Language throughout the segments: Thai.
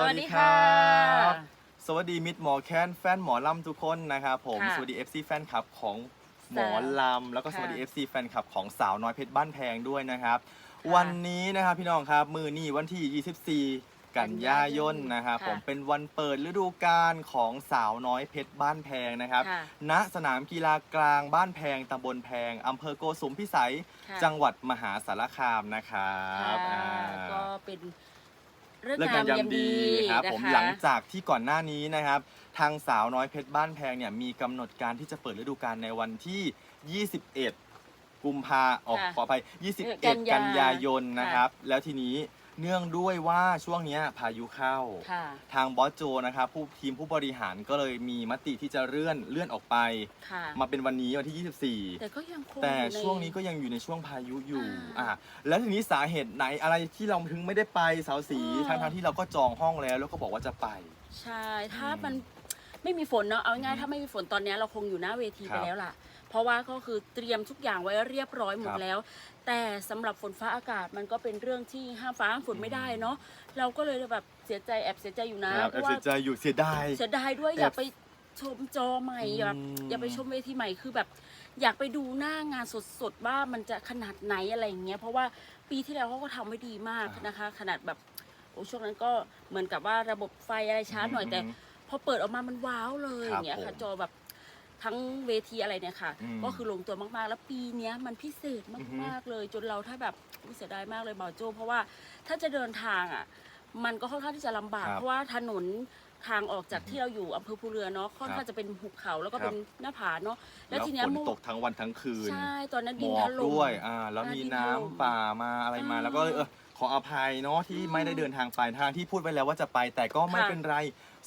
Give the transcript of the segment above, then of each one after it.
สวัสดีครับสวัสดีมิตรหมอแคนแฟนหมอลำทุกคนนะครับผม ค่ะสวัสดี FC แฟนคลับของหมอลำแล้วก็ค่ะสวัสดี FC แฟนคลับของสาวน้อยเพชรบ้านแพงด้วยนะครับค่ะวันนี้นะครับพี่น้องครับ มือนี่วันที่ 24 กันยายนนะครับค่ะผมเป็นวันเปิดฤดูกาลของสาวน้อยเพชรบ้านแพงนะครับ ค่ะณสนามกีฬากลางบ้านแพงตำบลแพงอำเภอโกสุมพิสัย ค่ะ จังหวัดมหาสารคามนะครัค่ะบอ่า ก็เป็น เรื่องเลิกงางามนยามยามดีดีครับนะผมคะหลังจากที่ก่อนหน้านี้นะครับ ทางสาวน้อยเพชรบ้านแพงเนี่ยมีกำหนดการที่จะเปิดฤดูกาลในวันที่ 21 กุมภาออกค่ะขออภัยกัน21ยากันยายนนะครับ แล้วทีนี้ เนื่องด้วยว่าช่วงเนี้ยพายุเข้า ค่ะ ทางบอสโจนะครับผู้ทีมผู้บริหารก็เลยมีมติที่จะเลื่อนเลื่อนออกไป ค่ะ มาเป็นวันนี้วันที่ 24 แต่ก็ยังคงแต่อยู่ใน ช่วงนี้ก็ยังอยู่ในช่วงพายุอยู่ อ่า อ่าแล้วทีนี้สาเหตุไหนอะไรที่เราถึงไม่ได้ไปสาวสี อ่า ทั้งทที่เราก็จองห้องแล้ว แล้วก็บอกว่าจะไป ใช่ ถ้าอืมมัน ไม่มีฝนเนาะเอาง่ายอืมๆถ้าไม่มีฝนตอนเนี้ยเราคงอยู่หน้าเวทีครัไปบแล้วล่ะ เพราะว่าก็คือเตรียมทุกอย่างไว้เรียบร้อยหมคดรับแล้ว แต่สำหรับฝนฟ้าอากาศมันก็เป็นเรื่องที่ห้ามฟ้าห้ามฝนไม่ได้เนาะเราก็เลยแบบเสียใจแอบเสียใจอยู่นะครับเพแอบราะว่าเสียใจอยู่เสียดาย เสียดายด้วยแอบอยากไปชมจอใหม่อยากอืม อยากไปชมเวทีใหม่คือแบบ อยากไปดูหน้างานสดๆว่ามันจะขนาดไหนอะไรอย่างเงี้ยเพราะว่าปีที่แล้วเขาก็ทำไว้ดีมากนะคะ ขนาดแบบโอ้ช่วงนั้นก็เหมือนกับว่าระบบไฟอะไรช้าหน่อยแต่ พอเปิดออกมามันว้าวเลยครับอย่างเงี้ยค่ะผมจอแบบทั้งเวทีอะไรเนี่ยค่ะ อืมก็คือลงตัวมากๆ แล้วปีเนี้ยมันพิเศษอือฮึ มากๆเลย จนเราถ้าแบบอุ๊ยเสียดายมากเลยบ่าวโจเพราะว่าถ้าจะเดินทางอะมันก็ค่อนข้างที่จะลำบาก ครับเพราะว่าถนนทางออกจากอือฮึที่เราอยู่อำเภอภูเรือเนาะค่อนข้างจะเป็นหุบเขาแล้วก็ครับ เป็นหน้าผาเนาะแล้แล้ววทีเนี้ยฝนเมื่อตกทั้งวันทั้งคืนใช่ตอนนั้นหมดินอถกล่ม ด้วยอ่าแล้วอ่ามีดินน้ำถล่มป่ามาอะไรมาอ่าแล้วก็เลยเออ ขออภัยเนาะที่อืมไม่ได้เดินทางไปทางที่พูดไว้แล้วว่าจะไป แต่ก็ไม่ค่ะเป็นไร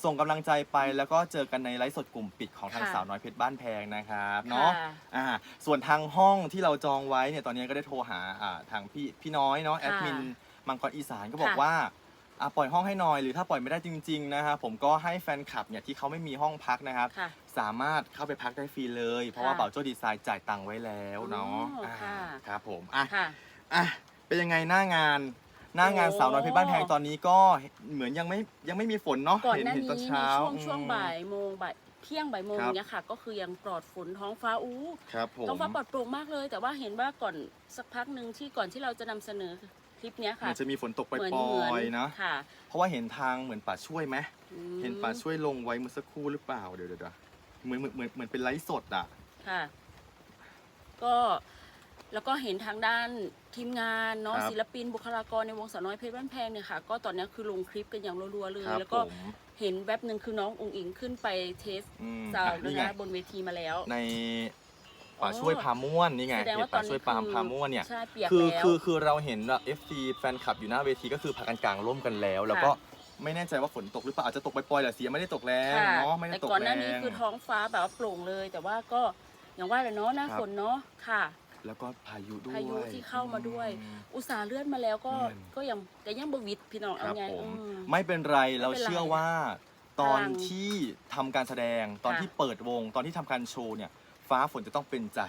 ส่งกำลังใจไป แล้วก็เจอกันในไลฟ์สดกลุ่มปิดของทางค่ะสาวน้อยเพชรบ้านแพงนะครับเนาะค่ะอ่าส่วนทางห้องที่เราจองไว้เนี่ยตอนนี้ก็ได้โทรหาอ่าทางพี่พี่น้อยเนาะแอดมินมังกรอีสานก็บอกค่ะ ว่าอะปล่อยห้องให้หน่อยหรือถ้าปล่อยไม่ได้จริง ๆ นะครับผมก็ให้แฟนคลับเนี่ยที่เขาไม่มีห้องพักนะครับ ค่ะ สามารถเข้าไปพักได้ฟรีเลย เพราะว่าค่ะเป่าโจ้ดีไซน์จ่ายตังค์ไว้แล้วเนาะอ๋ออ่าค่ะ ครับผมอะค่ะ อะ เป็นยังไงหน้างาน หน้างานโอ้ สาวน้อยเพชรบ้านแพงตอนนี้ก็เหมือนยังไม่ยังไม่มีฝนเนาะก่อนเห็นหน้าเห็นนี้ตอนในเช้าช่วงช่วงอืม บ่ายโมงบ่ายเที่ยงบ่ายโมงครับ เนี่ยค่ะ ก็คือยังปลอดฝนท้องฟ้าอู้ครับผม ท้องฟ้าปลอดโปร่งมากเลย แต่ว่าเห็นว่าก่อนสักพักหนึ่งที่ก่อนที่เราจะนำเสนอคลิปเนี้ยค่ะมันจะมีฝนตกปเหมืนล่เหมือยๆนะ ค่ะเพราะว่าเห็นทางเหมือนป่าช่วยไหม อืมเห็นป่าช่วยลงไว้เมื่อสักครู่หรือเปล่า เดี๋ยวเดี๋ยวเดี๋ยวเหมือนเหมือนเหมือนเหมือนเป็นไลฟ์สดอะ ค่ะ ก็ แล้วก็เห็นทางด้านทีมงานเนาะครับศิลปินบุคลากรในวงสาวน้อยเพชรบ้านแพงเนี่ยค่ะ ก็ตอนนี้คือลงคลิปกันอย่างรัวๆเลย ครับแล้วก็ผมเห็นแวบหนึ่งคือน้ององอิงขึ้นไปเทสอืมซาวอะด์นี่ไงนะบนเวทีมาแล้ว ในป่าช่วยพาม่วนนี่ไงแสดงเห็ว่านตอป่านนี้ช่วยปามคือพาม่วนเนี่ย ใช่เปียกคือแล้ว คือคือเราเห็นแบบ FC แฟนคลับอยู่หน้าเวทีก็คือพากันกลางร่มกันแล้ว แล้วก็ค่ะ ไม่แน่ใจว่าฝนตกหรือเปล่าอาจจะตกปล่อยๆแหละเสียไม่ได้ตกแรงค่ะเนาะไม่ได้แต่ตกก่อนหแรน้านี้งคือท้องฟ้าแบบว่าโปร่งเลย แต่ว่าก็อย่างว่าแหละเนาะหน้าครับ ฝนเนาะค่ะ แล้วก็พายุด้วย พายุที่เข้ามาด้วยอืมอุตส่าห์เลื่อนมาแล้วก็อืม ก็ยังแต่ยังบวิดพี่น้องคเอารับไงผม อืมไม่เป็นไรไม่เป็นไรเราเชื่อว่า ตอนพลังที่ทำการแสดงตอนค่ะ ที่เปิดวง ตอนที่ทำการโชว์เนี่ย ฟ้าฝนจะต้องเป็นใจ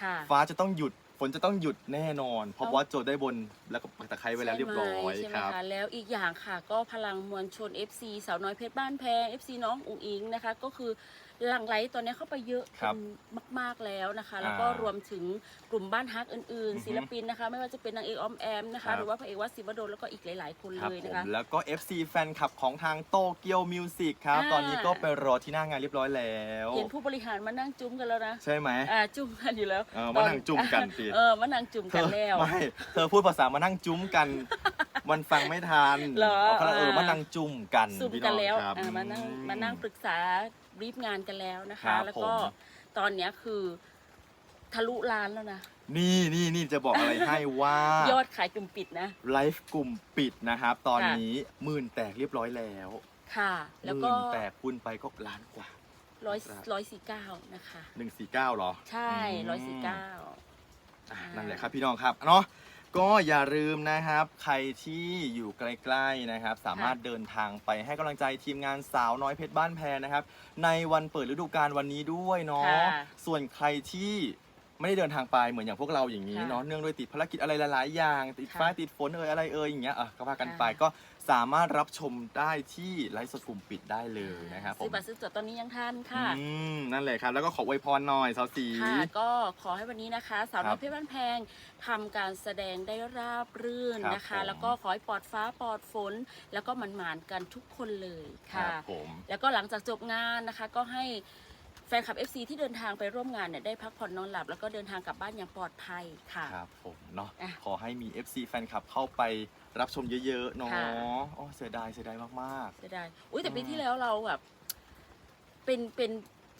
ค่ะ ฟ้าจะต้องหยุดฝนจะต้องหยุดแน่นอน เพราะต้องว่าโจทย์ได้บนแล้วก็ปักตะไคร้ไว้แล้วเรียบร้อยใช่ไหมครับ คะแล้วอีกอย่างค่ะก็พลังมวลชน FC สาวน้อยเพชรบ้านแพง FC น้องอุ๋งอิงนะคะ ก็คือ หลั่งไหลตอนนี้เข้าไปเยอะครับมาก ๆแล้วนะคะ แล้วก็อ่ารวมถึงกลุ่มบ้านฮักอื่น อือฮึๆ ศิลปินนะคะ ไม่ว่าจะเป็นนางเอกออมแอมนะครัคะ บ หรือว่าพระเอกวัดศิวดลแล้วก็อีกหลาย ๆ คนครับเลยผนะมคะ แล้วก็ FC แฟนคลับของทางโตเกียวมิวสิกครับ อ่า ตอนนี้ก็ไปรอที่หน้างานเรียบร้อยแล้ว เห็นผู้บริหารมานั่งจุ้มกันแล้วนะใช่ไหม อ่าจุ้มกันอยู่แล้วเออมานั่งจุ้มกันสิ เออมานั่งจุ้มเธกันอแล้ว ไม่เธอพูดภาษามานั่งจุ้มกัน มันฟังไม่ทันเหรอเอาเขาเอออ่ามมานั่งจุ้มกันซุ่มพี่กันองแล้วครับ อ่ามานั่งอืมานั่งปรึกษา รีบงานกันแล้วนะครัคะบแล้วก็ผม ตอนเนี้ยคือทะลุล้านแล้วนะ นี่นี่นี่จะบอกอะไรให้ว่ายอดขายกลุ่มปิดนะ ไลฟ์กลุ่มปิดนะครับ ตอนค่ะ นี้หมื่นแตกเรียบร้อยแล้วค่ะแล้วหก็มื่นแตกคูณไปก็ล้านกว่า ร้อยครับร้อยสี่เก้านะคะ 149เหรอ ใช่มร้อยสี่เก้า อะนั่นแหละครับพี่น้องครับเนาะ ก็อย่าลืมนะครับ ใครที่อยู่ใกล้ๆนะครับ สามารถเดินทางไปให้กำลังใจทีมงานสาวน้อยเพชรบ้านแพรนะครับ ในวันเปิดฤดูกาลวันนี้ด้วยเนาะค่ะ ส่วนใครที่ ไม่ได้เดินทางไปเหมือนอย่างพวกเราอย่างนี้ค่ะเนาะเนื่องด้วยติดภารกิจอะไรหลายๆอย่าง ติดค่ะฟ้าติดฝนเอ่ยอะไรเอ่ยอย่างเงี้ยอะก็ว่ากันไปค่ะก็สามารถรับชมได้ที่ไลฟ์สดกลุ่มปิดได้เลยนะครับผซื้อมบัตรซื้อตั๋วตอนนี้ยังทันค่ะอืมนั่นเลยครับแล้วก็ขออวยพรหน่อยสาวสีค่ะก็ขอให้วันนี้นะคะ สาวครัน้อบยเพชรบ้านแพงทำการแสดงได้ราบรื่นนะครัคะบผมแล้วก็ขอให้ปลอดฟ้าปลอดฝน แล้วก็มันหมานๆกันทุกคนเลยครัค่ะบผมแล้วก็หลังจากจบงานนะคะก็ให้ แฟนคลับ FC ที่เดินทางไปร่วมงานเนี่ยได้พักผ่อนนอนหลับ แล้วก็เดินทางกลับบ้านอย่างปลอดภัยค่ะ ครับผมเนาะอะขอให้มี FC แฟนคลับเข้าไปรับชมเยอะๆเนาะค่ะ อ๋อเสียดายเสียดายมาก เสียดายอุ้ยแต่ปีอืมที่แล้วเราแบบเป็นเป็น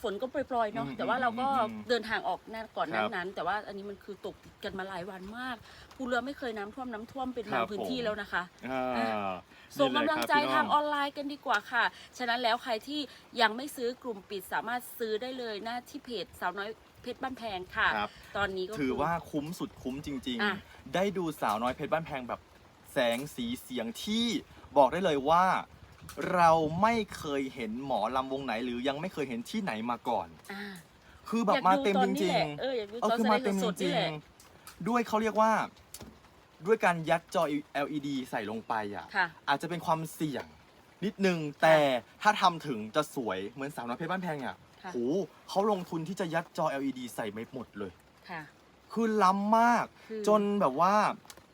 ฝนก็โปรยๆเนาะอืมแต่ว่าเราก็อืมอืมเดินทางออกหน้าก่อนหครันั้บนั้น แต่ว่าอันนี้มันคือตกกันมาหลายวันมากภูเรือไม่เคยน้ำท่วมน้ำท่วมเป็นครับบางพื้นที่ผมแล้วนะคะๆอ่าอะนี่ส่งเยกำลังครับใจพี่น้ทางออนไลน์กันดีกว่าค่ะ ฉะนั้นแล้วใครที่ยังไม่ซื้อกลุ่มปิดสามารถซื้อได้เลยหน้าที่เพจสาวน้อยเพชรบ้านแพงค่ะ ครับ ตอนนี้ก็ ถือว่าคุ้มสุดคุ้มจริง อะ ๆ ได้ดูสาวน้อยเพชรบ้านแพงแบบแสงสีเสียงที่บอกได้เลยว่า เราไม่เคยเห็นหมอลำวงไหนหรือยังไม่เคยเห็นที่ไหนมาก่อน อ่าคือแบบมาเต็มจริงเอออยากดูๆเออตอนคือแสดมางเต็มจสดๆรินี่งแหละๆด้วยเขาเรียกว่า ด้วยการยัดจอ LED ใส่ลงไปอะ ค่ะ อาจจะเป็นความเสี่ยงนิดนึง แต่ถ้าทำถึงจะสวยเหมือนสาวน้อยเพชรบ้านแพงเนี่ยค่ะโอ้โหเขาลงทุนที่จะยัดจอ LED ใส่ไม่หมดเลย ค่ะ คือล้ำมาก คือจนแบบว่า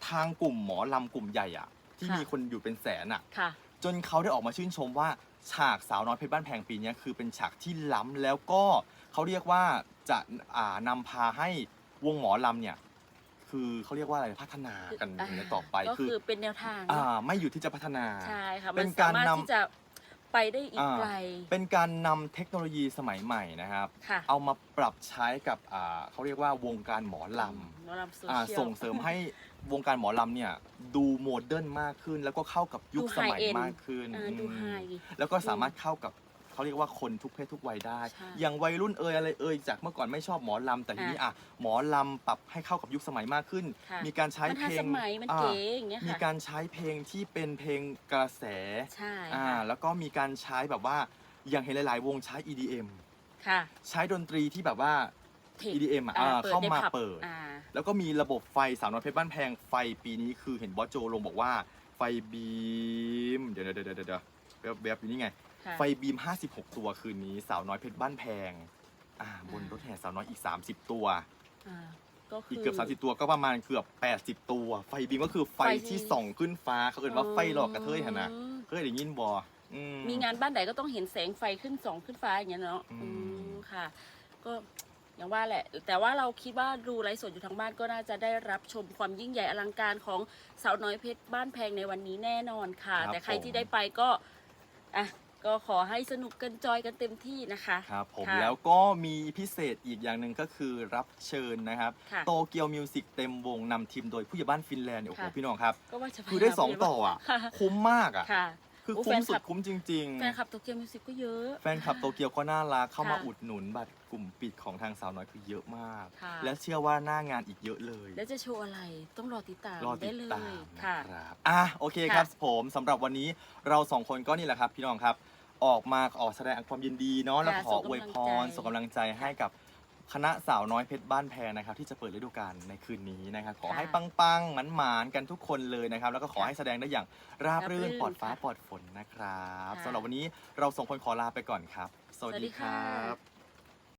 ทางกลุ่มหมอลำกลุ่มใหญ่อะที่ค่ะ มีคนอยู่เป็นแสนอะค่ะ จนเขาได้ออกมาชื่นชมว่าฉากสาวน้อยเพชรบ้านแพงปีเนี้ยคือเป็นฉากที่ล้ำแล้วก็เขาเรียกว่าจะอ่านำพาให้วงหมอลำเนี่ยคือเขาเรียกว่าอะไรพัฒนากันในต่อไปก็คือคือเป็นแนวทางอ่าเนาะไม่อยู่ที่จะพัฒนาใช่ค่ะเป็มันนการสามารถนำที่จะ ไปได้อีกอ่าไกล เป็นการนำเทคโนโลยีสมัยใหม่นะครับ ค่ะเอามาปรับใช้กับอ่าเขาเรียกว่าวงการหมอลำหมอลำโซอ่าเชียล ส่งเสริมให้วงการหมอลำเนี่ยดูโมเดิร์นมากขึ้น แล้วก็เข้ากับยุคดูสมัย high end มากขึ้นอ่าดูอืมไฮ แล้วก็สามารถเข้ากับ เขาเรียกว่าคนทุกเพศทุกวัยได้ ใช่อย่างวัยรุ่นเอ่ยอะไรเอ่ยจากเมื่อก่อนไม่ชอบหมอลำแต่ทีนี้อะหมอลำปรับให้เข้ากับยุคสมัยมากขึ้น ค่ะ มีการใช้มันเพทันลสงมัยมันอ่า เก๋อย่างเงี้ยมีค่ะ การใช้เพลงที่เป็นเพลงกระแส ใช่อ่า ค่ะแล้วก็มีการใช้แบบว่า อย่างเห็นหลาย ๆ วงใช้ EDM ค่ะใช้ดนตรีที่แบบว่า เทค EDM อะอ่าอ่าเปิดเข้าในมาผับเปิด อ่า แล้วก็มีระบบไฟสาวน้อยเพชรบ้านแพงไฟปีนี้คือเห็นบอสโจลงบอกว่าไฟบีม เดี๋ยวเดี๋ยวเดี๋ยวเดี๋ยวเดี๋ยวแบบแบบอยู่นี่ไงค่ะ ไฟบีม 56 ตัวคืนนี้ สาวน้อยเพชรบ้านแพงอ่าบนรถแห่สาวน้อยอีก 30 ตัว อ่าก็คือีอกเกือบ30 ตัวก็ประมาณเกือบ 80 ตัว ไฟบีมก็คือไฟไฟที่ ที่ส่องขึ้นฟ้าเขาเอ่นว่าไฟหลอกกระเทยหนนะอืมเคยได้ยินบออืมีงานบ้านไหนก็ต้องเห็นแสงไฟขึ้นสองขึ้นฟ้าอย่างเงี้ยเนาะอืม อืมค่ะ ก็อย่างว่าแหละ แต่ว่าเราคิดว่าดูไลฟ์สดอยู่ทางบ้านก็น่าจะได้รับชมความยิ่งใหญ่อลังการของสาวน้อยเพชรบ้านแพงในวันนี้แน่นอนค่ะ ครับแต่ใครผม ที่ได้ไปก็อะ ก็ขอให้สนุกกันจอยกันเต็มที่นะคะครับผมค่ะแล้วก็มีพิเศษอีกอย่างหนึ่งก็คือรับเชิญนะครับค่ะ โตเกียวมิวสิกเต็มวงนำทีมโดยผู้ใหญ่บ้านฟินแลนด์เนี่ยโอ้โหค่ะ พี่น้องครับ ก็ว่าจะพยายามคือได้สองต่ออะ ค่ะคุ้มมากอะ ค่ะ คือโอ้คุ้มแฟนสุคลัดบคุ้มจริง แฟนคลับโตเกียวมิวสิกก็เยอะ ๆ แฟนคลับโตเกียวก็น่ารักเข้ามาค่ะอุดหนุนบัตรกลุ่มปิดของทางสาวน้อยคือเยอะมาก ค่ะ และเชื่อว่าหน้างานอีกเยอะเลย แล้วจะโชว์อะไรต้องรอติดตามรอติได้ดเลตายมนะค่ะ ครับ อะโอเคครับค่ะผมสำหรับวันนี้เราสองคนก็นี่แหละครับ พี่น้องครับ ออกมาออกแสดงความยินดีเนาะแล้วค่ะขออวยพรส่ส่งงกำกำลัลังงใจใจให้กับคณะสาวน้อยเพชรบ้านแพงนะครับที่จะเปิดฤดูกาลในคืนนี้นะครับขอให้ค่ะปังๆหมันหมานๆกันทุกคนเลยนะครับ แล้วก็ขอค่ะให้แสดงได้อย่างราบรื่นราบรื่นปลอดฟ้าค่ะปลอดฝนนะครับค่ะ สำหรับวันนี้เราส่งคนขอลาไปก่อนครับ สวัสสวัสดีดีคค่ะรับ